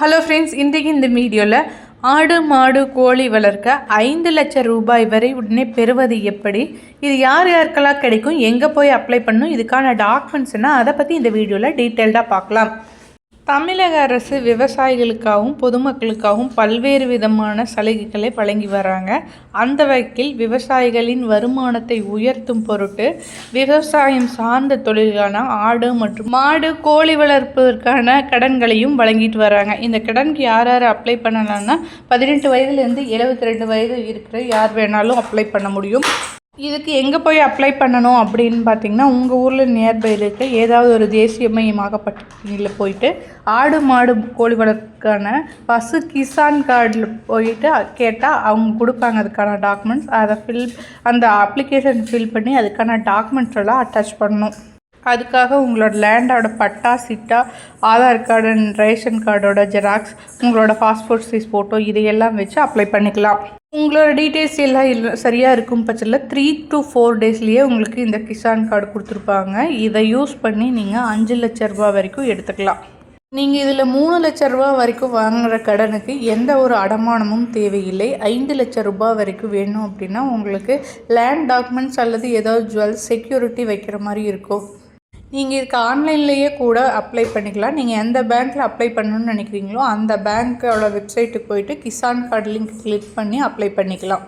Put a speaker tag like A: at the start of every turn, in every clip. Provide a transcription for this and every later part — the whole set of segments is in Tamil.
A: ஹலோ ஃப்ரெண்ட்ஸ் இன்றைக்கு இந்த வீடியோவில் ஆடு மாடு கோழி வளர்க்க ஐந்து லட்சம் ரூபாய் வரை உடனே பெறுவது எப்படி? இது யார் யாருக்கெல்லாம் கிடைக்கும்? எங்கே போய் அப்ளை பண்ணணும் இதுக்கான டாக்குமெண்ட்ஸ்னால் அதை பற்றி இந்த வீடியோவில் டீட்டெயில்டாக பார்க்கலாம். தமிழக அரசு விவசாயிகளுக்காகவும் பொதுமக்களுக்காகவும் பல்வேறு விதமான சலுகைகளை வழங்கி வராங்க. அந்த வகையில் விவசாயிகளின் வருமானத்தை உயர்த்தும் பொருட்டு விவசாயம் சார்ந்த தொழில்களான ஆடு மற்றும் மாடு கோழி வளர்ப்பதற்கான கடன்களையும் வழங்கிட்டு வராங்க. இந்த கடனுக்கு யார் யார் அப்ளை பண்ணலாம்னா பதினெட்டு வயதுலேருந்து எழுபத்தி ரெண்டு வயது இருக்கிற யார் வேணாலும் அப்ளை பண்ண முடியும். இதுக்கு எங்கே போய் அப்ளை பண்ணணும் அப்படின்னு பார்த்தீங்கன்னா உங்கள் ஊரில் நியர்பை இருக்க ஏதாவது ஒரு தேசிய மையமாகப்பட்டியில் போயிட்டு ஆடு மாடு கோழி வளர்க்கான பசு கிசான் கார்டில் போயிட்டு கேட்டால் அவங்க கொடுப்பாங்க அதுக்கான டாக்குமெண்ட்ஸ் அதை ஃபில் அந்த அப்ளிகேஷன் ஃபில் பண்ணி அதுக்கான டாக்குமெண்ட்ஸ் எல்லாம் அட்டாச் பண்ணணும். அதுக்காக உங்களோட லேண்டோட patta chitta Aadhaar card and ration கார்டோட ஜெராக்ஸ் உங்களோட பாஸ்போர்ட் சைஸ் ஃபோட்டோ இதையெல்லாம் வச்சு அப்ளை பண்ணிக்கலாம். உங்களோட டீட்டெயில்ஸ் எல்லாம் இல்லை சரியாக இருக்கும் பட்சத்தில் த்ரீ டு ஃபோர் டேஸ்லேயே உங்களுக்கு இந்த கிசான் கார்டு கொடுத்துருப்பாங்க. இதை யூஸ் பண்ணி நீங்கள் அஞ்சு லட்ச ரூபா வரைக்கும் எடுத்துக்கலாம். நீங்கள் இதில் மூணு லட்ச ரூபா வரைக்கும் வாங்குகிற கடனுக்கு எந்த ஒரு அடமானமும் தேவையில்லை. ஐந்து லட்ச ரூபாய் வரைக்கும் வேணும் அப்படின்னா உங்களுக்கு லேண்ட் டாக்குமெண்ட்ஸ் அல்லது ஏதாவது ஜுவல் செக்யூரிட்டி வைக்கிற மாதிரி இருக்கும். நீங்கள் இதுக்கு ஆன்லைன்லேயே கூட அப்ளை பண்ணிக்கலாம். நீங்கள் எந்த பேங்க்கில் அப்ளை பண்ணணும்னு நினைக்கிறீங்களோ அந்த பேங்க்கோட வெப்சைட்டுக்கு போயிட்டு கிசான் கார்டு லிங்க் கிளிக் பண்ணி அப்ளை பண்ணிக்கலாம்.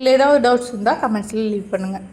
A: இல்லை ஏதாவது டவுட்ஸ் இருந்தால் கமெண்ட்ஸில் லீவ் பண்ணுங்கள்